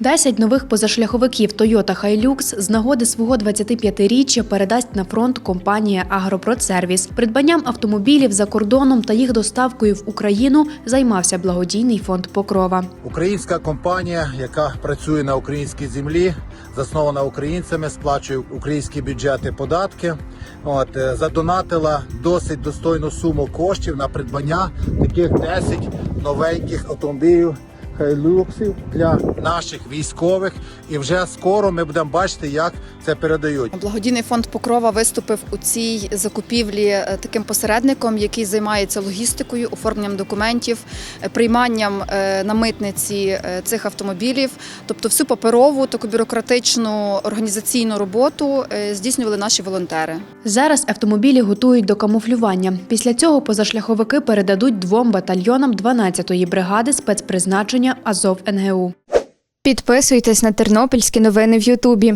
Десять нових позашляховиків Toyota Hilux з нагоди свого 25-річчя передасть на фронт компанія Агропродсервіс. Придбанням автомобілів за кордоном та їх доставкою в Україну займався благодійний фонд Покрова. Українська компанія, яка працює на українській землі, заснована українцями, сплачує українські бюджети, податки. От е, задонатила досить достойну суму коштів на придбання таких 10 новеньких автомобілів. Хайлюксів для наших військових, і вже скоро ми будемо бачити, як це передають. Благодійний фонд Покрова виступив у цій закупівлі е, таким посередником, який займається логістикою, оформленням документів, е, прийманням е, на митниці цих автомобілів. Тобто всю паперову, таку бюрократичну організаційну роботу здійснювали наші волонтери. Зараз автомобілі готують до камуфлювання. Після цього позашляховики передадуть двом батальйонам 12-ї бригади спецпризначення Азов НГУ. Підписуйтесь на тернопільські новини в Ютубі.